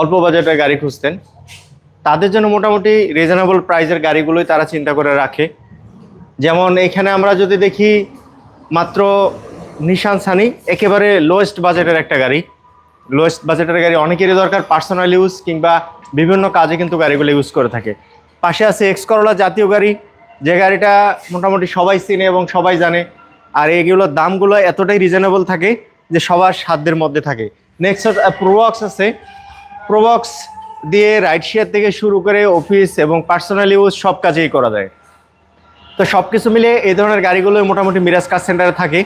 অল্প বাজেটের গাড়ি খুঁজতেন। তাদের জন্য মোটামুটি রিজনেবল প্রাইসের গাড়িগুলোই তারা চিন্তা করে রাখে। যেমন এখানে আমরা যদি দেখি মাত্র নিশান সানি একেবারে লোয়েস্ট বাজেটের একটা গাড়ি। লোয়েস্ট বাজেটের গাড়ি অনেকেরই দরকার পার্সোনাল ইউজ কিংবা বিভিন্ন কাজে কিন্তু গাড়িগুলো ইউজ করে থাকে। পাশে আছে এক্স করোলা জাতীয় গাড়ি, যে গাড়িটা মোটামুটি সবাই চিনে এবং সবাই জানে। আর এইগুলোর দামগুলো এতটাই রিজনেবল থাকে যে সবার সাধ্যের মধ্যে থাকে। নেক্সট প্রোবক্স আছে প্রোবক্স দিয়ে রাইড শেয়ার থেকে শুরু করে অফিস এবং পার্সোনাল ইউজ সব কাজেই করা যায়। তো সব কিছু মিলে এই ধরনের গাড়িগুলো মোটামুটি মিরাজ কার সেন্টারে থাকে।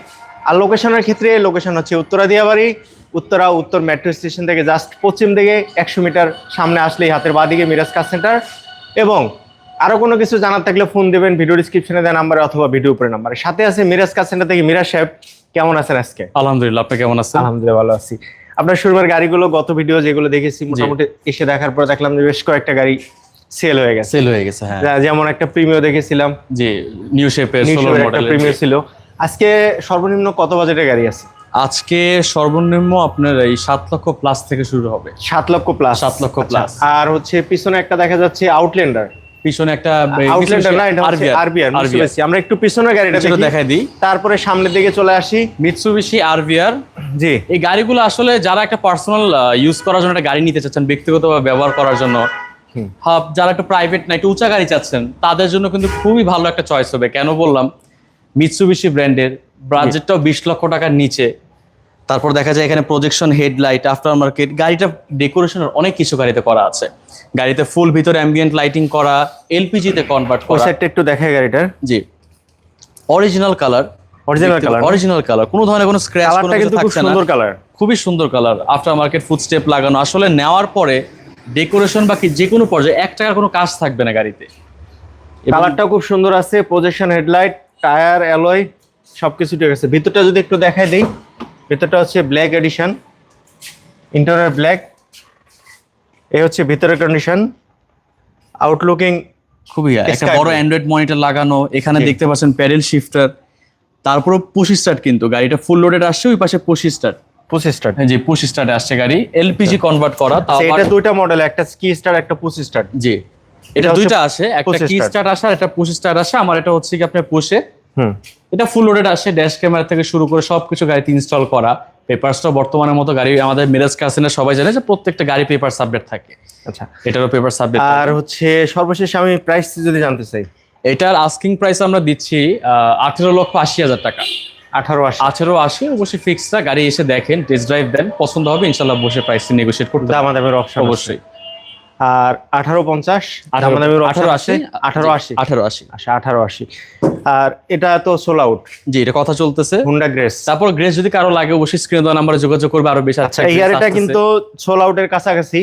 আর লোকেশনের ক্ষেত্রে লোকেশন হচ্ছে উত্তরা দিয়াবাড়ি। উত্তরা উত্তর মেট্রো স্টেশন থেকে জাস্ট পশ্চিম দিকে একশো মিটার সামনে আসলেই হাতের বাঁদিকে মিরাজ কার সেন্টার এবং আরও কোনো কিছু জানার থাকলে ফোন দেবেন ভিডিও ডিসক্রিপশনে দেওয়া নাম্বারে অথবা ভিডিও উপরে নাম্বারে সাথে আছে মিরাজ কার সেন্টার থেকে মিরাজ সাহেব কেমন আছেন আজকে? আলহামদুলিল্লাহ আপনি কেমন আছেন? আলহামদুলিল্লাহ ভালো আছি। আপনার শুরুবার গাড়িগুলো গত ভিডিও যেগুলো দেখেছি মোটামুটি এসে দেখার পর দেখলাম যে বেশ কয়েকটা গাড়ি সেল হয়ে গেছে। সেল হয়ে গেছে হ্যাঁ। যেমন একটা প্রিমিয়ার দেখেছিলাম। জি নিউ শেপের একটা প্রিমিও ছিল। আজকে সর্বনিম্ন কত বাজেটের গাড়ি আছে? আজকে সর্বনিম্ন আপনার এই সাত লক্ষ প্লাস থেকে শুরু হবে। সাত লক্ষ প্লাস সাত লক্ষ প্লাস আর হচ্ছে পিছনে একটা দেখা যাচ্ছে আউটল্যান্ডার পিছনে একটা আউটল্যান্ডার না এটা হচ্ছে আরবিআর আমরা একটু পিছনের গাড়িটা দেখি। দেখাই দিই। তারপরে সামনের দিকে চলে আসি। Mitsubishi RVR G. এই গাড়িগুলো আসলে যারা একটা পার্সোনাল ইউজ করার জন্য একটা গাড়ি নিতে চাচ্ছেন ব্যক্তিগতভাবে ব্যবহার করার জন্য যারা একটা প্রাইভেট না একটু উঁচা গাড়ি চাচ্ছেন তাদের জন্য কিন্তু খুবই ভালো একটা চয়েস হবে। কেন বললাম? মিৎসুবিশি ব্র্যান্ডের বাজেটটাও বিশ লক্ষ টাকার নিচে। তারপর দেখা যায় এখানে প্রজেকশন হেডলাইট আফটার মার্কেট গাড়িটা ডেকোরেশনের অনেক কিছু গাড়িতে করা আছে। গাড়িতে ফুল ভিতরে অ্যাম্বিয়েন্ট লাইটিং করা এলপিজিতে কনভার্ট করা। সাইডটা একটু দেখায় গাড়িটার। জি। Original colour original colour original colour কোনো ধরনের কোনো স্ক্র্যাচ কালারটা কিন্তু খুব সুন্দর কালার খুবই সুন্দর colour after market foot step লাগানো। আসলে নেওয়ার পরে ডেকোরেশন বা কি যে কোনো পর্যায়ে এক টাকার কোনো কাজ থাকবে না গাড়িতে। কালারটাও খুব সুন্দর আছে প্রজেকশন হেডলাইট টায়ার অ্যালয় সবকিছু ঠিক আছে। ভিতরটা যদি একটু দেখাই দিই। ভিতরটা হচ্ছে ব্ল্যাক এডিশন ইন্টারিয়ার ব্ল্যাক এই হচ্ছে ভিতরের কন্ডিশন আউটলুকিং খুবই একটা বড় অ্যান্ড্রয়েড মনিটর লাগানো এখানে দেখতে পাচ্ছেন প্যাডেল শিফটার তারপরে পুশি স্টার্ট কিন্তু গাড়িটা ফুল লোডেড আসছে ওই পাশে পুশি স্টার্ট পুসি স্টার্ট জি পুশি স্টার্টে আসছে গাড়ি এলপিজি কনভার্ট করা তাও এটা দুইটা মডেল একটা স্কি স্টার একটা পুসি স্টার্ট জি। এটা দুইটা আছে একটা কি। স্টার্ট আসে আর একটা পুশি স্টার্ট আসে আমার এটা হচ্ছে কি আপনার পুশে হুম এটা ফুল লোডেড আসে ড্যাশ ক্যামেরা থেকে শুরু করে সবকিছু গাড়িতে ইনস্টল করা। পেপারসটা বর্তমানের মতো গাড়ি আমাদের মিরাজ কাসিনে সবাই জানে যে প্রত্যেকটা গাড়ি পেপার সাবজেক্ট থাকে। আচ্ছা। এটারও পেপার সাবজেক্ট আর হচ্ছে সর্বশেষ আমি প্রাইস যদি জানতে চাই। এটার আস্কিং প্রাইস আমরা দিচ্ছি আঠেরো লক্ষ আশি হাজার টাকা। আঠারো আশি। আঠেরো আশি অবশ্যই ফিক্সটা গাড়ি এসে দেখেন টেস্ট ড্রাইভ দেন পছন্দ হবে ইনশাল্লাহ বসে প্রাইস নেগোশিয়েট করতে আমাদের অপশন অবশ্যই। আর আঠারো পঞ্চাশ আঠারো আশি? আঠারো আশি। আঠারো আশি। আচ্ছা আঠারো আশি। আর এটা তো সোল আউট জি এটা কথা চলতেছে। হুন্ডা গ্রেস তারপর গ্রেস যদি কারও লাগে অবশ্যই স্ক্রিনে দেওয়া নাম্বারে যোগাযোগ করবে আরও বেশি আচ্ছা এই গাড়িটা কিন্তু সোল আউটের কাছাকাছি।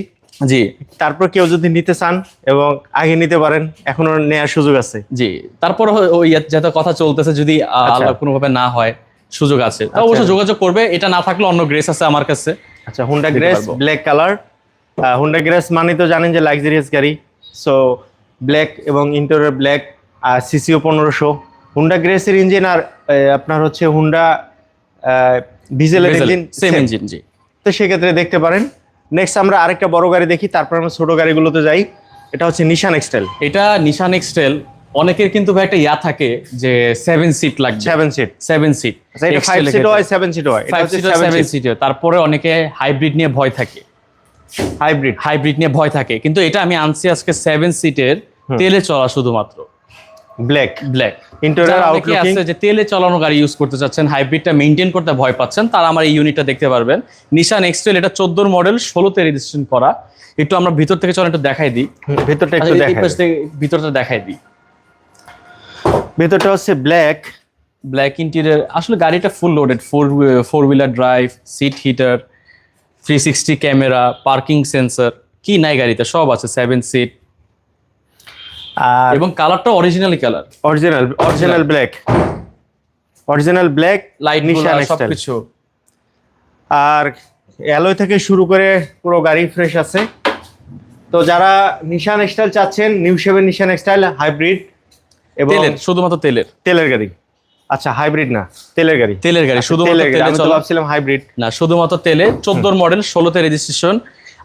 জি। তারপর কেউ যদি নিতে চান এবং আগে নিতে পারেন এখনও নেওয়ার সুযোগ আছে। জি তারপর ওই যাতে কথা চলতেছে যদি আচ্ছা। আলাদা কোনোভাবে না হয় সুযোগ আছে। অবশ্যই যোগাযোগ করবে এটা না থাকলে অন্য গ্রেস আছে আমার কাছে। আচ্ছা Honda Grace black colour Honda Grace মানে তো জানেন যে লাক্সারিয়াস গাড়ি। সো ব্ল্যাক এবং ইন্টেরিয়র ব্ল্যাক আর সিসিও পনেরোশো। হুন্ডা গ্রেসের ইঞ্জিন আর আপনার হচ্ছে হুন্ডা ডিজেলের ইঞ্জিন সেম ইঞ্জিন জি। তো সেক্ষেত্রে দেখতে পারেন। নেক্সট আমরা আরেকটা বড় গাড়ি দেখি তারপর আমরা ছোট গাড়িগুলোতে যাই। এটা হচ্ছে নিশান এক্সটেল এটা নিশান এক্সটেল অনেকের কিন্তু ভাই একটা ইয়া থাকে যে সেভেন সিট লাগবে। Seven seat seven seat five seat হয় সেভেন সিট হয়। সেভেন সিট তারপরে অনেকে হাইব্রিড নিয়ে ভয় থাকে। হাইব্রিড হাইব্রিড নিয়ে ভয় থাকে। কিন্তু এটা আমি আনছি আজকে সেভেন সিটের তেলে চলা শুধুমাত্র। ব্ল্যাক ব্ল্যাক ইন্টেরিয়র আউটলুকিং আছে যে তেলে চালানো গাড়ি ইউজ করতে চাচ্ছেন হাইব্রিডটা মেনটেন করতে ভয় পাচ্ছেন তারা আমার এই ইউনিটটা দেখতে পারবেন। নিশান এক্সটেল এটা চোদ্দোর মডেল ষোলোতে রেজিস্ট্রেশন করা। একটু আমরা ভিতর থেকে চলেন একটু দেখাই দিই। ভেতরটা আচ্ছা, একটু এই দেখা ভিতরটা দেখাই দিই। ভেতরটা হচ্ছে ব্ল্যাক ব্ল্যাক ইন্টেরিয়র আসলে গাড়িটা full loaded four four wheeler drive seat heater three sixty camera parking sensor কি নাই গাড়িতে সব আছে সেভেন সিট আর এবং কালারটা originally colour original original black original black light Nissan সবকিছু। আর অ্যালয় থেকে শুরু করে পুরো গাড়ি ফ্রেশ আছে। তো যারা নিশান স্টাইল চাচ্ছেন new seven Nissan style hybrid এবং শুধুমাত্র তেলের। তেলের গাড়ি। আচ্ছা হাইব্রিড না তেলের গাড়ি। তেলের গাড়ি আচ্ছা, শুধুমাত্র তেলে আমি তো ভাবছিলাম হাইব্রিড না শুধুমাত্র তেলে চোদ্দোর মডেল ষোলোতে রেজিস্ট্রেশন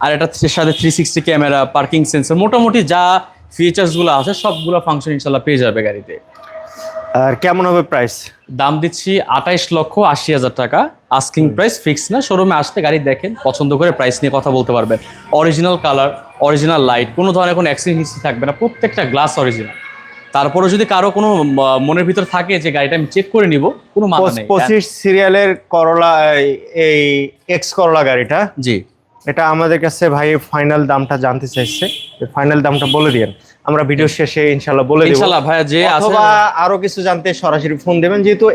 আর এটা সাথে three sixty camera parking sensor মোটামুটি যা ফিচার্সগুলো আছে সবগুলো ফাংশন ইনশাল্লাহ পেয়ে যাবে গাড়িতে। আর কেমন হবে প্রাইস দাম দিচ্ছি আঠাইশ লক্ষ আশি হাজার টাকা। আস্কিং প্রাইস ফিক্স না শোরুমে আসতে গাড়ি দেখেন পছন্দ করে প্রাইস নিয়ে কথা বলতে পারবেন। অরিজিনাল কালার অরিজিনাল লাইট কোনো ধরনের কোনো অ্যাক্সিডেন্ট হিস্ট্রি থাকবে না প্রত্যেকটা গ্লাস অরিজিনাল তারপরে যদি কারও কোনো মনের ভিতর থাকে যে গাড়িটা আমি চেক করে নিব কোনো মানা পঁচিশ সিরিয়ালের করলা এই- এক্স করলা গাড়িটা। জি। এটা আমাদের কাছে ভাই ফাইনাল দামটা জানতে চাইছে। ফাইনাল দামটা বলে দিয়েন। আমরা ভিডিও শেষে ইনশাল্লাহ বলে দেব। ইনশাল্লাহ ভাইয়া যে আছে অথবা আরও কিছু জানতে সরাসরি ফোন দেবেন যেহেতু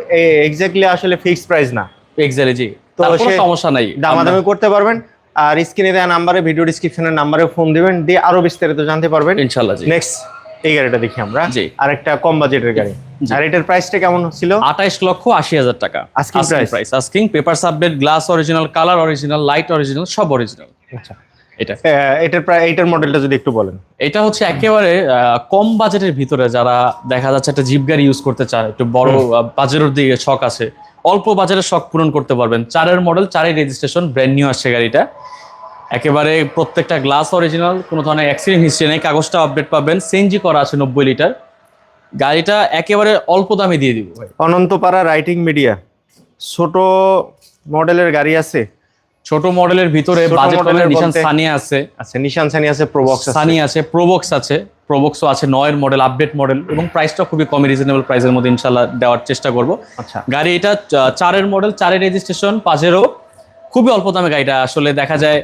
এক্স্যাক্টলি আসলে ফিক্স প্রাইস না। এক্সাক্টলি জি। তো সমস্যা নাই। দামাদামি করতে পারবেন। আর স্ক্রিনে দেওয়া নাম্বারে ভিডিও ডিসক্রিপশনের নাম্বারে ফোন দিবেন দিয়ে আরও বিস্তারিত জানতে পারবেন। ইনশাল্লাহ জি। নেক্সট এই গাড়িটা দেখি আমরা। জি। আর একটা কম বাজেটের গাড়ি। আর এটার প্রাইসটা কেমন ছিল? আঠাইশ লক্ষ আশি হাজার টাকা। Price asking paper subject glass original colour original light original সব অরিজিনাল আচ্ছা। এটা। এটার প্রায় মডেলটা যদি একটু বলেন। এটা হচ্ছে একেবারে কম বাজেটের ভিতরে যারা দেখা যাচ্ছে একটা জিপ গাড়ি ইউজ করতে চায় একটু বড় বাজেটের দিকে শখ আছে। অল্প বাজারের শখ পূরণ করতে পারবেন। চারের মডেল চারের রেজিস্ট্রেশন ব্র্যান্ড নিউ আসছে গাড়িটা। একেবারে প্রত্যেকটা গ্লাস অরিজিনাল কোনো ধরনের অ্যাক্সিডেন্ট হিস্ট্রি নেই কাগজটা আপডেট পাবেন সিএনজি করা আছে নব্বই লিটার। গাড়িটা একেবারে অল্প দামে দিয়ে দিব অনন্তপাড়া রাইটিং মিডিয়া। ছোট মডেলের গাড়ি আছে। ছোট মডেলের ভিতরে ছোট বাজেট মডেলের নিশান বলতে- আছে। আচ্ছা নিশান সানি আছে প্রবক্স সানি আছে। প্রোবক্স আছে প্রোবক্সও আছে নয়ের মডেল আপডেট মডেল এবং প্রাইসটা খুবই কম রিজনেবল প্রাইসের মধ্যে ইনশাল্লাহ দেওয়ার চেষ্টা করব। আচ্ছা। গাড়ি এটা চারের মডেল চারের রেজিস্ট্রেশন পাঁচেরও। খুবই অল্প দামে গাড়িটা আসলে দেখা যায়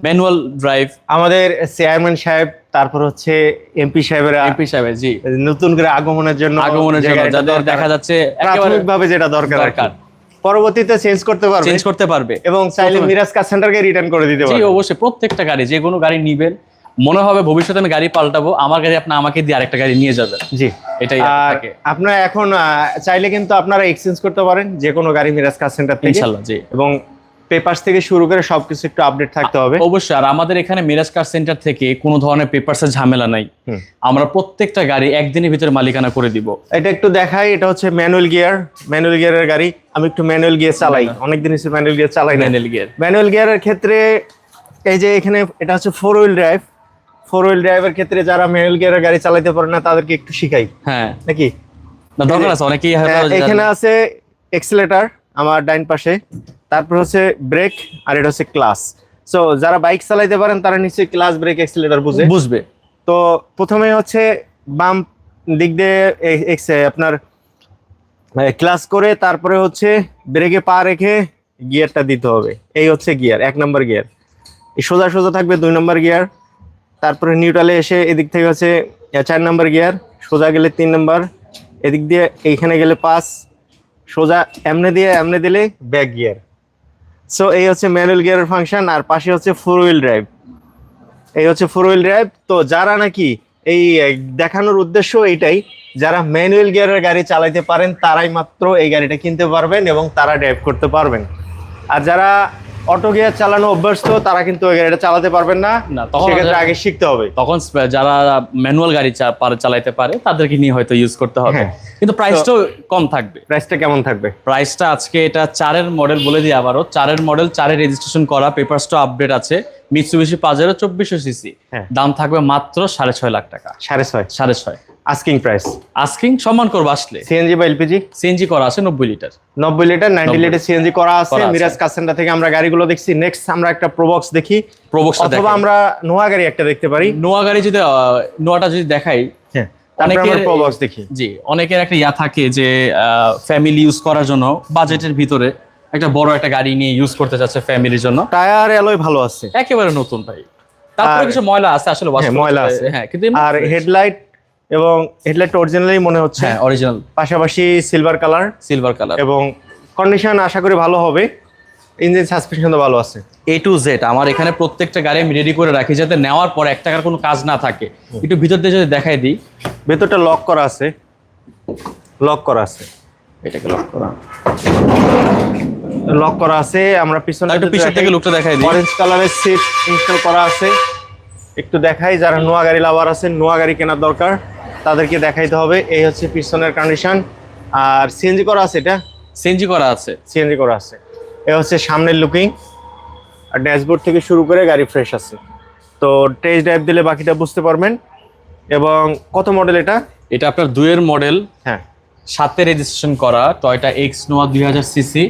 ম্যানুয়াল ড্রাইভ। আমাদের চেয়ারম্যান সাহেব তারপর হচ্ছে এমপি সাহেবেরা এমপি সাহেবের জি। নতুন করে আগমনের জন্য আগমনের জন্য যাদের দেখা যাচ্ছে প্রাথমিকভাবে যেটা দরকার দরকার। পরবর্তীতে চেঞ্জ করতে পারবে। চেঞ্জ করতে পারবে। এবং চাইলে মিরাজ কার সেন্টারকে রিটার্ন করে দিতে জি অবশ্যই প্রত্যেকটা গাড়ি যে কোনো গাড়ি নিবেন। মনে হবে ভবিষ্যতে আমি গাড়ি পাল্টাবো আমার গাড়ি আপনি আমাকে দিয়ে আরেকটা গাড়ি নিয়ে যাবেন। জি। এটাই আর আপনারা এখন চাইলে কিন্তু আপনারা এক্সচেঞ্জ করতে পারেন যে কোনো গাড়ি মিরাজ কার সেন্টার থেকে। ইনশাল্লাহ জি। এবং পেপারস থেকে শুরু করে সবকিছু একটু আপডেট থাকতে হবে। অবশ্যই। আর আমাদের এখানে মিরাজ কার সেন্টার থেকে কোনো ধরনের পেপারসের ঝামেলা নাই। আমরা প্রত্যেকটা গাড়ি একদিনের ভিতরে মালিকানা করে দিব। এটা একটু দেখাই এটা হচ্ছে ম্যানুয়াল গিয়ার ম্যানুয়াল গিয়ারের গাড়ি আমি একটু ম্যানুয়াল গিয়ার চালাই। অনেকদিন হচ্ছে ম্যানুয়াল গিয়ার চালাই ম্যানুয়াল গিয়ার ম্যানুয়াল গিয়ারের ক্ষেত্রে এই যে এখানে এটা হচ্ছে four wheel drive four wheel ড্রাইভের ক্ষেত্রে যারা ম্যানুয়াল গিয়ারের গাড়ি চালাতে পারে না তাদেরকে একটু শিখাই। হ্যাঁ। নাকি? না দরকার আছে অনেকেই হ্যাঁ, এখানে আছে এক্সেলেটার আমার ডাইন পাশে। তারপর হচ্ছে ব্রেক আর এটা হচ্ছে ক্লাস সো যারা বাইক চালাইতে পারেন তারা নিশ্চয়ই ক্লাস ব্রেক এক্সেলেটার বুঝে। বুঝবে। তো প্রথমে হচ্ছে বাম দিক দিয়ে আপনার ক্লাস করে তারপরে হচ্ছে ব্রেকে পা রেখে গিয়ারটা দিতে হবে। এই হচ্ছে গিয়ার এক নম্বর গিয়ার এই সোজা সোজা থাকবে দুই নম্বর গিয়ার তারপরে নিউট্রালে এসে এদিক থেকে হচ্ছে চার নম্বর গিয়ার সোজা গেলে তিন নম্বর এদিক দিয়ে এইখানে গেলে পাঁচ। সোজা এমনে দিয়ে এমনে দিলে ব্যাক গিয়ার সো এই হচ্ছে ম্যানুয়াল গিয়ারের ফাংশন আর পাশে হচ্ছে ফোর হুইল ড্রাইভ এই হচ্ছে ফোর হুইল ড্রাইভ তো যারা নাকি এই দেখানোর উদ্দেশ্য এটাই যারা ম্যানুয়াল গিয়ারের গাড়ি চালাইতে পারেন, তারাই মাত্র এই গাড়িটা কিনতে পারবেন এবং তারা ড্রাইভ করতে পারবেন। আর যারা অটো গিয়ার চালানো অভ্যস্ত তারা কিন্তু গাড়িটা চালাতে পারবেন না। সেক্ষেত্রে আগে শিখতে হবে। তখন যারা ম্যানুয়াল গাড়ি চালাইতে পারে তাদেরকে নিয়ে হয়তো ইউজ করতে হবে। হ্যাঁ। কিন্তু প্রাইসটাও কম থাকবে। প্রাইসটা কেমন থাকবে? প্রাইসটা আজকে এটা চারের মডেল বলে দিই আবারও। চারের মডেল চারের রেজিস্ট্রেশন করা পেপারসটা আপডেট আছে। মিৎসুবিশি পাজেরো চব্বিশশো সিসি হ্যাঁ। দাম থাকবে মাত্র সাড়ে ছয় লাখ টাকা। সাড়ে ছয়। সাড়ে ছয়। আস্কিং প্রাইস আস্কিং সম্মান করব আসলে। সিএনজি বা এলপিজি সিএনজি করা আছে নব্বই লিটার নব্বই লিটার নাইনটি 90 লিটার সিএনজি করা আছে মিরাজ কাসেন্টা থেকে আমরা গাড়িগুলো দেখছি। নেক্সট আমরা একটা প্রবক্স দেখি। প্রবক্সটা অথবা আমরা নোয়া গাড়ি একটা দেখতে পারি। নোয়া গাড়ি যদি নোয়াটা যদি দেখাই হ্যাঁ অনেকের- প্রবক্স দেখি। জি অনেকের একটা ইয়া থাকে যে ফ্যামিলি ইউজ করার জন্য বাজেটের ভিতরে একটা বড় একটা গাড়ি নিয়ে ইউজ করতে চাচ্ছে ফ্যামিলির জন্য। টায়ার অ্যালয় ভালো আছে। একেবারে নতুন ভাই। তারপরে কিছু ময়লা আছে আসলে হ্যাঁ, ময়লা আছে। হ্যাঁ কিন্তু আর হেডলাইট এবং হেডলাইট অরিজিনালি মনে হচ্ছে। হ্যাঁ অরিজিনাল পাশাপাশি সিলভার কালার সিলভার কালার এবং কন্ডিশন আশা করি ভালো হবে। ইঞ্জিন সাসপেনশন তো ভালো আছে। এ টু জেড আমার এখানে প্রত্যেকটা গাড়ি আমি রেডি করে রাখি যাতে নেওয়ার পর এক টাকার কোনো কাজ না থাকে। একটু ভিতর দিয়ে যদি দেখাই দিই। ভেতরটা লক করা আছে। লক করা আছে। এটাকে লক করা। লক করা আছে। আমরা পিছনে একটু পিছন থেকে লুকটা দেখাই দিই। অরেঞ্জ কালারের সিট ইনস্টল করা আছে। একটু দেখাই যারা নোয়া গাড়ি লাভার আছে নোয়া গাড়ি কেনার দরকার। তাদেরকে দেখাইতে হবে। এই হচ্ছে পিছনের কন্ডিশন আর সিএনজি করা আছে এটা? সিএনজি করা আছে। সিএনজি করা আছে। এ হচ্ছে সামনের লুকিং আর ড্যাশবোর্ড থেকে শুরু করে গাড়ি ফ্রেশ আছে। তো টেস্ট ড্রাইভ দিলে বাকিটা বুঝতে পারবেন। এবং কত মডেল এটা? এটা আপনার দুয়ের মডেল হ্যাঁ। সাথে রেজিস্ট্রেশন করা টয়টা এক্স নোয়া দুই হাজার সিসি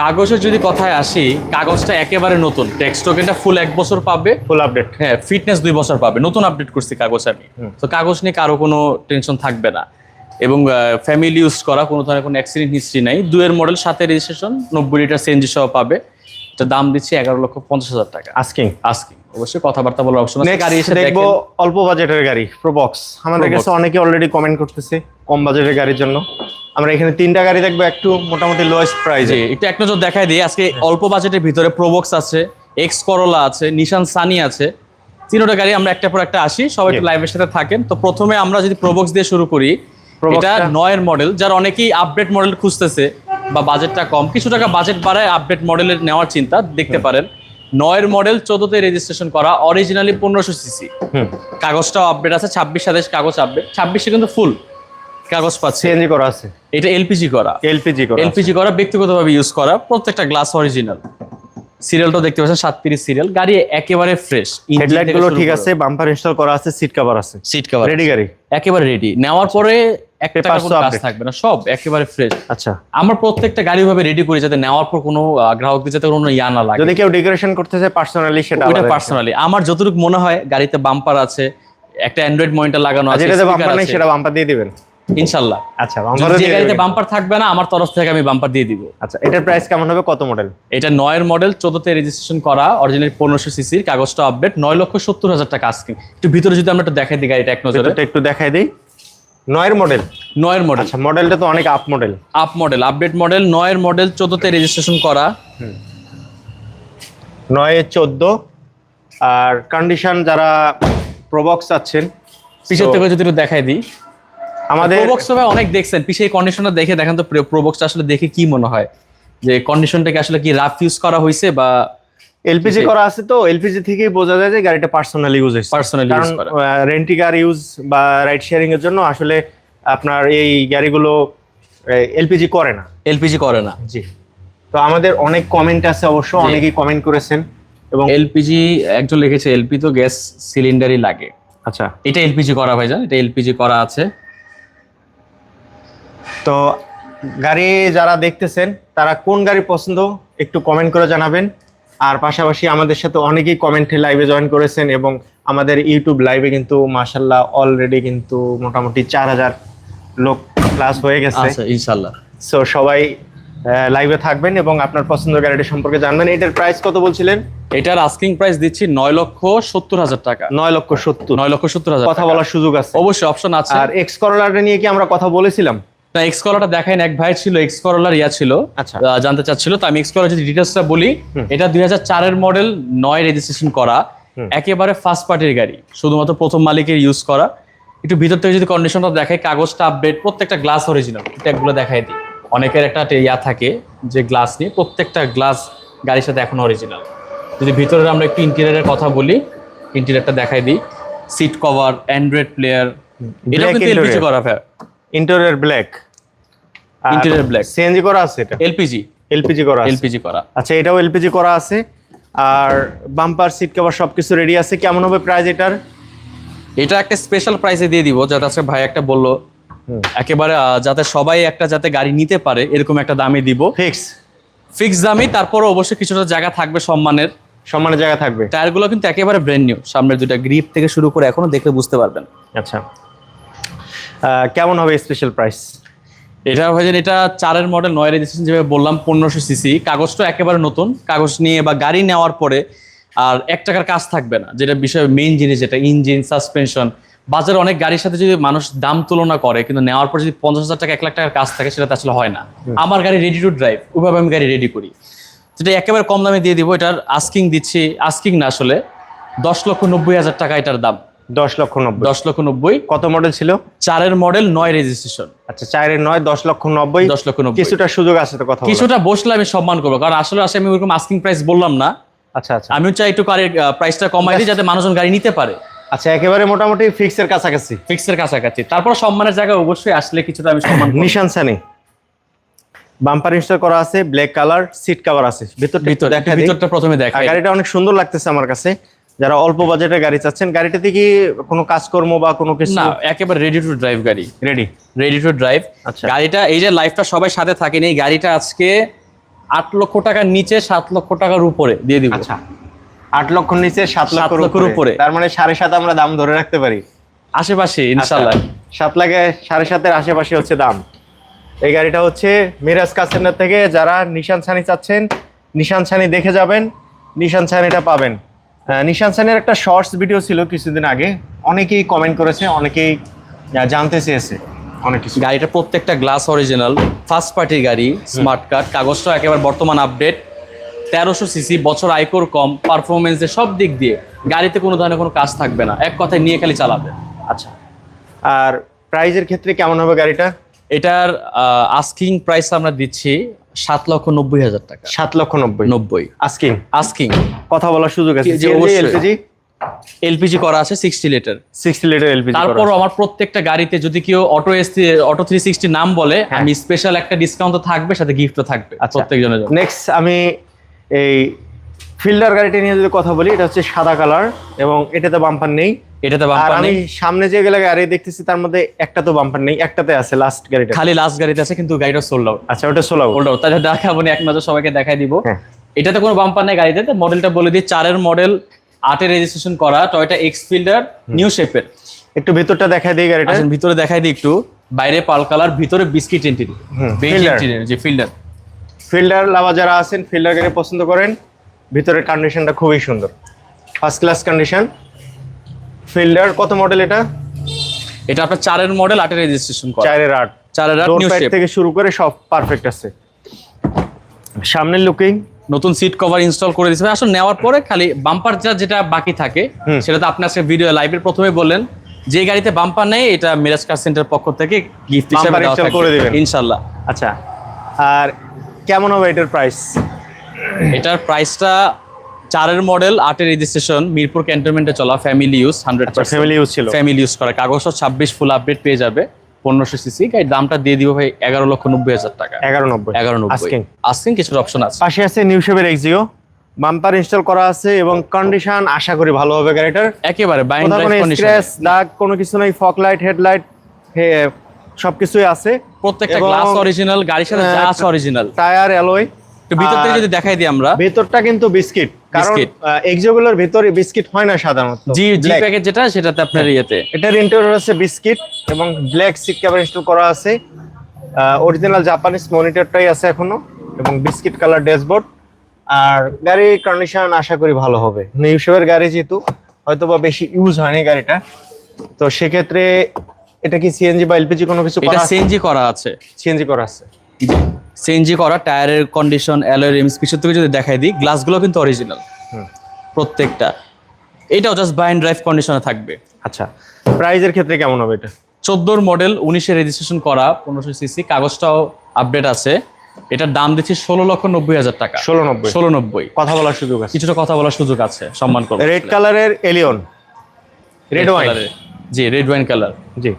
কাগজের যদি কথায় আসি কাগজটা একেবারে নতুন। টেক্সট টোকেনটা ফুল এক বছর পাবে। ফুল আপডেট হ্যাঁ ফিটনেস দুই বছর পাবে। নতুন আপডেট করছি কাগজ আমি। তো কাগজ নিয়ে কারও কোনো টেনশন থাকবে না। এবং ফ্যামিলি ইউজ করা কোনো ধরনের কোনো অ্যাক্সিডেন্ট হিস্ট্রি নাই। দুয়ের মডেল সাথে রেজিস্ট্রেশন নব্বই লিটার সিএনজি সহ পাবে। এটা দাম দিচ্ছি এগারো লক্ষ পঞ্চাশ হাজার টাকা। আস্কিং আজকে অবশ্যই কথাবার্তা বলার অপশন আছে গাড়ি এসে দেখব অল্প বাজেটের গাড়ি প্রবক্স আমাদের কাছে অনেকে অলরেডি কমেন্ট করতেছে কম বাজেটের গাড়ির জন্য। আমরা এখানে তিনটা গাড়ি দেখব একটু মোটামুটি লোয়েস্ট প্রাইজে একটু এক নজর দেখাই দিই। আজকে অল্প বাজেটের ভিতরে প্রোবক্স আছে এক্স করোলা আছে নিশান সানি আছে। তিনোটা গাড়ি আমরা একটা পর একটা আসি সবাই একটু লাইভের সাথে থাকেন। তো প্রথমে আমরা যদি প্রোবক্স দিয়ে শুরু করি এটা নয়ের মডেল যার অনেকেই আপডেট মডেল খুঁজতেছে বা বাজেটটা কম। কিছু টাকা বাজেট বাড়ায় আপডেট মডেলের নেওয়ার চিন্তা দেখতে পারেন। নয়ের মডেল চোদ্দতে রেজিস্ট্রেশন করা অরিজিনালি পনেরোশো সিসি কাগজটাও আপডেট আছে ছাব্বিশ সাতাশ কাগজ আপডেট ছাব্বিশে কিন্তু ফুল কাগজ পাচ্ছে। সিএনজি করা আছে। এটা এলপিজি করা। এলপিজি করা এলপিজি করা ব্যক্তিগতভাবে ইউজ করা প্রত্যেকটা গ্লাস অরিজিনাল সিরিয়ালটাও দেখতে পাচ্ছেন সাতত্রিশ সিরিয়াল গাড়ি একেবারে ফ্রেশ হেডলাইটগুলো ঠিক আছে বাম্পার ইনস্টল করা আছে সিট কভার আছে। সিট কভার রেডি গাড়ি? একেবারে রেডি নেওয়ার পরে একটা Papers কোনো তো কাজ থাকবে না সব একেবারে ফ্রেশ আচ্ছা। আমরা প্রত্যেকটা গাড়ি ভাবে রেডি করি যাতে নেওয়ার পর কোনো গ্রাহকদের যাতে কোনো ইয়া না লাগে। যদি কেউ ডেকোরেশন করতে চায় পার্সোনালি সেটা ওটা পার্সোনালি আমার যতটুকু মনে হয় গাড়িতে বাম্পার আছে একটা অ্যান্ড্রয়েড মনিটর লাগানো আছে যেটাতে বাম্পার নেই সেটা বাম্পার দিয়ে দিবেন। ইনশাল্লাহ। আচ্ছা বাম্পার যে গাড়িতে বাম্পার থাকবে না আমার তরফ থেকে আমি বাম্পার দিয়ে দিব। আচ্ছা এটার প্রাইস কেমন হবে কত মডেল এটা নয়ের মডেল চোদ্দতে রেজিস্ট্রেশন করা অরিজিনাল পনেরোশো সিসির কাগজটা আপডেট নয় লক্ষ সত্তর হাজার টাকা আজকে একটু ভিতরে যদি আমরা একটু দেখাই দিই গাড়িটা এক নজরে। একটু দেখাই দিই। নয়ের মডেল নয়ের মডেল আচ্ছা মডেলটা তো অনেক up model up model update model নয়ের মডেল চোদ্দতে রেজিস্ট্রেশন করা। নয়ে চোদ্দ। আর কন্ডিশন যারা প্রবক্স আছেন পিছের থেকে যদি একটু দেখাই দিই। আমাদের প্রোবক্স ভাই অনেক দেখছেন পিছে কন্ডিশনটা দেখে দেখেন তো প্রোবক্সটা আসলে দেখে কি মনে হয়? যে কন্ডিশনটাকে আসলে কি রাফ ইউজ করা হয়েছে বা এলপিজি করা আছে তো এলপিজি থেকেই বোঝা যায় যে গাড়িটা পার্সোনাল ইউজ হয়েছে Personally কারণ। Rent a car. ইউজ বা রাইড শেয়ারিং এর জন্য আসলে আপনার এই গাড়িগুলো এলপিজি করে না। এলপিজি করে না। জি। তো আমাদের অনেক কমেন্ট আছে অবশ্য অনেকেই কমেন্ট করেছেন এবং এলপিজি একজন লিখেছে এলপি তো গ্যাস সিলিন্ডারই লাগে। আচ্ছা। এটা এলপিজি করা ভাইজান এটা এলপিজি করা আছে। তো গাড়ি যারা দেখতেছেন তারা কোন গাড়ি পছন্দ একটু কমেন্ট করে জানাবেন। আর পাশাপাশি আমাদের সাথে অনেকেই কমেন্টে লাইভে জয়েন করেছেন এবং আমাদের ইউটিউব লাইভে কিন্তু মাশাল্লাহ অলরেডি কিন্তু মোটামুটি চার হাজার লোক ক্লাস হয়ে গেছে। আচ্ছা ইনশাল্লাহ সো সবাই লাইভে থাকবেন এবং আপনার পছন্দের গাড়িটি সম্পর্কে জানবেন। এটার প্রাইস কত বলছিলেন? এটার আস্কিং প্রাইস দিচ্ছি নয় লক্ষ সত্তর হাজার টাকা। নয় লক্ষ সত্তর। নয় লক্ষ সত্তর হাজার কথা বলার সুযোগ আছে। অবশ্যই অপশন আছে। আর এক্স করলাটা নিয়ে কি আমরা কথা বলেছিলাম? না এক্স কলারটা দেখাই এক ভাই ছিল এক্স করলার ইয়া ছিল আচ্ছা। জানতে চাচ্ছিল তো আমি এক্স কলার যদি ডিটেলসটা বলি এটা দুই চারের মডেল নয় রেজিস্ট্রেশন করা একেবারে ফার্স্ট পার্টির গাড়ি শুধুমাত্র প্রথম মালিকের ইউজ করা। একটু ভিতর থেকে যদি কন্ডিশনটা দেখাই কাগজটা আপডেট প্রত্যেকটা গ্লাস অরিজিনাল ট্যাগগুলো দেখাই দিই। অনেকের একটা ইয়া থাকে যে গ্লাস নিয়ে প্রত্যেকটা গ্লাস গাড়ির সাথে এখন অরিজিনাল যদি ভিতরে আমরা একটু ইন্টেরিয়ারের কথা বলি ইন্টেরিয়ারটা দেখাই দিই। সিট কভার অ্যান্ড্রয়েড প্লেয়ার এটা কিন্তু এলপিজি করা interior black Interior black। CNG করা আছে এটা? এলপিজি এলপিজি করা আছে। এলপিজি করা। আচ্ছা এটাও এলপিজি করা আছে। আর বাম্পার সিট কভার সবকিছু রেডি আছে। কেমন হবে প্রাইস এটার? এটা একটা স্পেশাল প্রাইসে দিয়ে দিব যাতে আজকে ভাই একটা বলল। একেবারে যাতে সবাই একটা যাতে গাড়ি নিতে পারে এরকম একটা দামে দিব। ফিক্স ফিক্স দামই তারপরে অবশ্যই কিছুটা জায়গা থাকবে সম্মানের। সম্মানের জায়গা থাকবে। টায়ারগুলো কিন্তু একেবারে ব্র্যান্ড নিউ সামনের দুইটা গ্রিপ থেকে শুরু করে এখনও দেখলে বুঝতে পারবেন। আচ্ছা। কেমন হবে স্পেশাল প্রাইস এটা ভাইজান এটা চারের মডেল নয় রেজিস্ট্রেশন যেভাবে বললাম পনেরোশো সিসি কাগজটা একেবারে নতুন। কাগজ নিয়ে বা গাড়ি নেওয়ার পরে আর এক টাকার কাজ থাকবে না। যেটা বিষয় মেইন জিনিস যেটা ইঞ্জিন সাসপেনশন বাজারে অনেক গাড়ির সাথে যদি মানুষ দাম তুলনা করে কিন্তু নেওয়ার পর যদি পঞ্চাশ হাজার টাকা এক লাখ টাকার কাজ থাকে সেটা আসলে হয় না। আমার গাড়ি রেডি টু ড্রাইভ ওইভাবে আমি গাড়ি রেডি করি। যেটা একেবারে কম দামে দিয়ে দিব এটার আস্কিং দিচ্ছি আস্কিং না আসলে দশ লক্ষ নব্বই হাজার টাকা এটার দাম। দশ লক্ষ নব্বই। দশ লক্ষ নব্বই। কত মডেল ছিল? চারের মডেল নয় রেজিস্ট্রেশন আচ্ছা চারের নয় দশ লক্ষ নব্বই। দশ লক্ষ নব্বই। কিছুটা সুযোগ আছে তো কথা কিছুটা বসলে আমি সম্মান করব কারণ আসলে আসলে আমি ওরকম আস্কিং প্রাইস বললাম না। আচ্ছা আচ্ছা। আমিও চাই একটু গাড়ির প্রাইসটা কমাই দিই যাতে মানুষজন গাড়ি নিতে পারে। আচ্ছা একেবারে মোটামুটি ফিক্সের কাছাকাছি। ফিক্সের কাছাকাছি। তারপর সম্মানের জায়গায় অবশ্যই আসলে কিছুটা আমি সম্মান। নিশান সানি বাম্পার ইনস্টল করা আছে ব্ল্যাক কালার সিট কভার আছে। ভিতর দেখা ভিতরটা প্রথমে দেখাই। গাড়িটা অনেক সুন্দর লাগতেছে আমার কাছে। যারা অল্প বাজেটের গাড়ি চাচ্ছেন গাড়িটাতে কি কোনো কাজকর্ম বা কোনো কিছু? না একেবারে রেডি টু ড্রাইভ গাড়ি। রেডি রেডি টু ড্রাইভ আচ্ছা। গাড়িটা এই যে লাইফটা সবাই সাথে থাকেনি এই গাড়িটা আজকে আট লক্ষ টাকার নিচে সাত লক্ষ টাকার উপরে দিয়ে দিব। আচ্ছা। আট লক্ষ নিচে সাত লক্ষর উপরে। তার মানে সাড়ে সাত আমরা দাম ধরে রাখতে পারি। আশেপাশে ইনশাল্লাহ আচ্ছা, সাত লাখে সাড়ে সাতের আশেপাশে হচ্ছে দাম। এই গাড়িটা হচ্ছে মিরাজ কার সেন্টার থেকে যারা নিশান সানি চাচ্ছেন নিশান সানি দেখে যাবেন নিশান সানিটা পাবেন। নিশান সানির একটা শর্টস ভিডিও ছিল কিছুদিন আগে। অনেকেই কমেন্ট করেছে অনেকেই জানতে চেয়েছে অনেক কিছু। গাড়িটা প্রত্যেকটা গ্লাস অরিজিনাল ফার্স্ট পার্টি গাড়ি স্মার্ট কার্ড কাগজটা একেবারে বর্তমান আপডেট তেরোশো সিসি বছর আয়কর কম পারফরমেন্সের সব দিক দিয়ে গাড়িতে কোনো ধরনের কোনো কাজ থাকবে না। এক কথায় নিয়ে খালি চালাবে। আচ্ছা। আর প্রাইজের ক্ষেত্রে কেমন হবে গাড়িটা? এটার আস্কিং প্রাইস আমরা দিচ্ছি সাত লক্ষ নব্বই হাজার টাকা। সাত লক্ষ নব্বই। নব্বই। আস্কিং আস্কিং কথা বলার সুযোগ আছে। এলপিজি এলপিজি করা আছে sixty litre sixty litre LPG তারপর আমার প্রত্যেকটা গাড়িতে যদি কেউ auto S auto three sixty নাম বলে হ্যাঁ। আমি স্পেশাল একটা ডিসকাউন্ট থাকবে সাথে গিফটও থাকবে আচ্ছা। প্রত্যেকজনের নেক্সট আমি এই ফিল্ডার গাড়িটা নিয়ে যদি কথা বলি এটা হচ্ছে সাদা কালার এবং এটাতে বাম্পার নেই। এটাতে বাম্পার আমি নেই। সামনে যে গেলে গাড়ি দেখতেছি তার মধ্যে একটা তো বাম্পার নেই একটাতে আছে লাস্ট গাড়িটা। খালি লাস্ট গাড়িতে আছে কিন্তু গাড়িটা সোল্ড আউট আচ্ছা ওটা সোলো সোল্ড আউট তাহলে দেখাবো এক নজর সবাইকে দেখাই দিব। হ্যাঁ। এটাতে কোনো বাম্পার নেই গাড়িতে তো মডেলটা বলে দিই চারের মডেল আটের রেজিস্ট্রেশন করা টয়টা এক্স ফিল্ডার নিউ শেপের একটু ভেতরটা দেখা দিই গাড়িটা। আসেন ভিতরে দেখাই দিই একটু। বাইরে পাল কালার ভিতরে বিস্কিট ইন্টিরিয়র। যে ফিল্ডার। ফিল্ডার লাভা যারা আছেন ফিল্ডার গাড়ি পছন্দ করেন ভিতরের কন্ডিশনটা খুবই সুন্দর। ফার্স্ট ক্লাস কন্ডিশন ফিল্ডার কত মডেল এটা? এটা আপনার চারের মডেল আটের রেজিস্ট্রেশন করা। চারের আট। চারের আট নিউ শেপ থেকে শুরু করে সব পারফেক্ট আছে। সামনের লুকিং নতুন সিট কভার ইনস্টল করে দিয়েছে। আসলে নেওয়ার পরে খালি বাম্পার যা যেটা বাকি থাকে। সেটা তো আপনি আজকে ভিডিও লাইভের প্রথমে বললেন। যে গাড়িতে বাম্পার নেই এটা মিরাজ কার সেন্টার পক্ষ থেকে গিফট হিসেবে দেওয়া করে দিবেন। থাকবে ইনশাআল্লাহ আচ্ছা আর কেমন হবে এটার প্রাইস এটার প্রাইসটা চারের মডেল আটের রেজিস্ট্রেশন মিরপুর ক্যান্টনমেন্টে চলা family use hundred family use ছিল। ফ্যামিলি ইউজ করা। কাগজটা ছাব্বিশ ফুল আপডেট পেয়ে যাবে পনেরোশো সিসি গাড়ির দামটা দিয়ে দিব ভাই এগারো লক্ষ নব্বই হাজার টাকা। এগারো নব্বই। এগারো নব্বই। আস্কিং কিছু অপশন আছে। পাশে আছে নিউ শেপের এক্সিও বাম্পার ইনস্টল করা আছে এবং কন্ডিশন আশা করি ভালো হবে গাড়িটার। একেবারে স্ক্র্যাচ দাগ কোনো কিছু নাই ফক লাইট হেডলাইট সবকিছুই আছে। প্রত্যেকটা গ্লাস অরিজিনাল গাড়ির সাথে যা আছে অরিজিনাল টায়ার অ্যালয় ভিতর থেকে যদি দেখাই দিই আমরা। ভেতরটা কিন্তু বিস্কিট। কারণ ভেতরে বিস্কিট হয় না সাধারণত। জি জি প্যাকেট যেটা সেটাতে আপনার ইয়েতে। এটার ইন্টেরিয়র আছে বিস্কিট এবং ব্ল্যাক সিট কভার ইনস্টল করা আছে। অরিজিনাল জাপানিজ মনিটরটাই আছে এখনও এবং বিস্কিট কালার ড্যাশবোর্ড আর গাড়ির কন্ডিশন আশা করি ভালো হবে। গাড়ি যেহেতু হয়তো বা বেশি ইউজ হয়নি গাড়িটা। তো সেক্ষেত্রে এটা কি সিএনজি বা এলপিজি কোনো কিছু এটা করা সিএনজি করা আছে। সিএনজি করা আছে। সিএনজি করা টায়ারের কন্ডিশন অ্যালয় রিমস পিছন থেকে যদি দেখাই দিই গ্লাসগুলো কিন্তু অরিজিনাল প্রত্যেকটা। এটাও জাস্ট বাইন ড্রাইভ কন্ডিশনে থাকবে। আচ্ছা প্রাইজের ক্ষেত্রে কেমন হবে এটা? চোদ্দোর মডেল উনিশে রেজিস্ট্রেশন করা পনেরোশো সিসি কাগজটাও আপডেট আছে। এটার দাম দিচ্ছি ষোলো লক্ষ নব্বই হাজার টাকা। ষোলো নব্বই। ষোলো নব্বই। কথা বলার সুযোগ আছে। কিছুটা কথা বলার সুযোগ আছে সম্মান করব রেড কালারের এলিয়ন রেড ওয়াইন। জি রেড ওয়াইন কালার জি।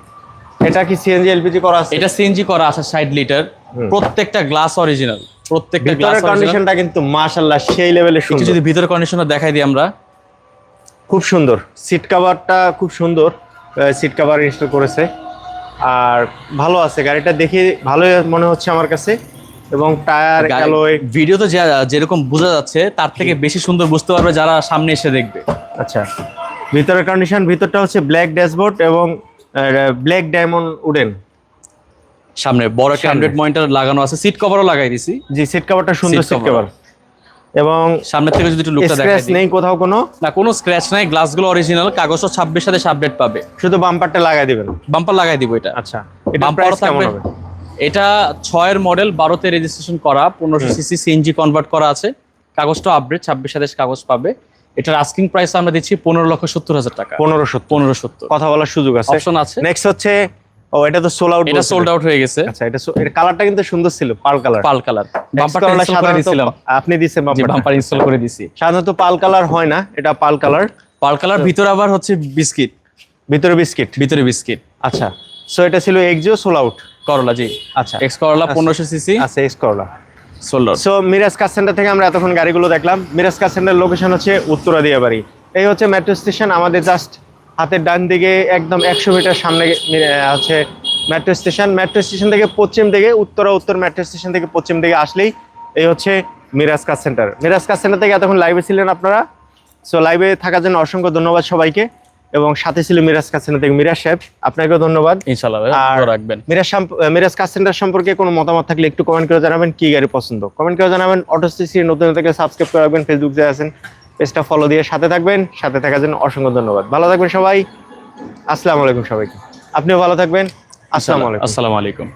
এটা কি সিএনজি এলপিজি করা আছে? এটা সিএনজি করা আছে ষাট লিটার প্রত্যেকটা গ্লাস অরিজিনাল প্রত্যেকটা গ্লাস কন্ডিশনটা কিন্তু মাশাআল্লাহ সেই লেভেলে সুন্দর। যদি ভিতরে কন্ডিশনটা দেখাই দিই আমরা। খুব সুন্দর। সিট কভারটা খুব সুন্দর সিট কভার ইনস্টল করেছে। আর ভালো আছে গাড়িটা দেখে ভালোই মনে হচ্ছে আমার কাছে। এবং টায়ার অ্যালয় ভিডিওতে যেরকম বোঝা যাচ্ছে তার থেকে বেশি সুন্দর বুঝতে পারবে যারা সামনে এসে দেখবে। আচ্ছা। ভিতরের কন্ডিশন ভিতরটা হচ্ছে ব্ল্যাক ড্যাশবোর্ড এবং ব্ল্যাক ডায়মন্ড উডেন সামনে বড় একটা। হান্ড্রেড মনিটর লাগানো আছে। সিট কভারও লাগাই দিছি। জি সিট কভারটা সুন্দর সিট কভার এবং সামনে থেকে যদি একটু লুকটা দেখাই স্ক্র্যাচ নেই কোথাও কোনো? না কোনো স্ক্র্যাচ নাই। গ্লাসগুলো অরিজিনাল কাগজও ছাব্বিশ সাথে আপডেট পাবে। শুধু বাম্পারটা লাগাই দিবেন? বাম্পার লাগাই দিব এটা। আচ্ছা এটা প্রাইস কেমন হবে? এটা ছয়ের মডেল বারোতে রেজিস্ট্রেশন করা পনেরোশো সিসি সিএনজি কনভার্ট করা আছে। কাগজটা আপডেট ছাব্বিশ সাথে কাগজ পাবে। এটার আস্কিং প্রাইস আমরা দিচ্ছি পনেরো লক্ষ সত্তর হাজার টাকা। পনেরো সত্তর। পনেরো সত্তর। কথা বলার সুযোগ আছে। অপশন আছে। নেক্সট হচ্ছে ও এটা তো সোল আউট এটা সোল্ড আউট হয়ে গেছে। আচ্ছা এটা কালারটা কিন্তু সুন্দর ছিল পাল কালার পাল কালার বাম্পারটা ইনস্টল করে দিয়েছিলাম আপনি দিচ্ছেন জি বাম্পার বাম্পার ইনস্টল করে দিছি। সাধারণত পাল কালার হয় না এটা পাল কালার পাল কালার ভিতরে আবার হচ্ছে বিস্কিট। ভিতরে বিস্কিট? ভিতরে বিস্কিট। আচ্ছা সো এটা ছিল এক্সিও সোল আউট করলা জি। আচ্ছা। এক্স করলা পনেরোশো সিসি আচ্ছা X Corolla out so Miraj car centre থেকে আমরা এতক্ষণ গাড়িগুলো দেখলাম। মিরাজ কার সেন্টার লোকেশন হচ্ছে উত্তরা দিয়াবাড়ি এই হচ্ছে মেট্রো স্টেশন আমাদের জাস্ট হাতের ডান দিকে একদম একশো মিটার সামনে আছে মেট্রো স্টেশন মেট্রো স্টেশন থেকে পশ্চিম দিকে উত্তরা উত্তর মেট্রো স্টেশন থেকে পশ্চিম দিকে আসলেই এই হচ্ছে Miraj car centre Miraj car centre থেকে এতক্ষণ লাইভে ছিলেন আপনারা। সো লাইভে থাকার জন্য অসংখ্য ধন্যবাদ সবাইকে। এবং সাথে ছিল মিরাজ কার সেন্টার থেকে মিরাজ সাহেব। আপনাকেও ধন্যবাদ। ইনশাল্লাহ আর- রাখবেন। মিরাজ মিরাজ কার সেন্টার সম্পর্কে কোনো মতামত থাকলে একটু কমেন্ট করে জানাবেন কি গাড়ি পছন্দ। কমেন্ট করে জানাবেন অটো সিসি নতুন থেকে সাবস্ক্রাইব করে রাখবেন ফেসবুক যে আছেন। পেজটা ফলো দিয়ে সাথে থাকবেন সাথে থাকার জন্য অসংখ্য ধন্যবাদ। ভালো থাকবেন সবাই। আসসালামু আলাইকুম সবাইকে। আপনিও ভালো থাকবেন। আসসালামু আলাইকুম। আসসালামু আলাইকুম।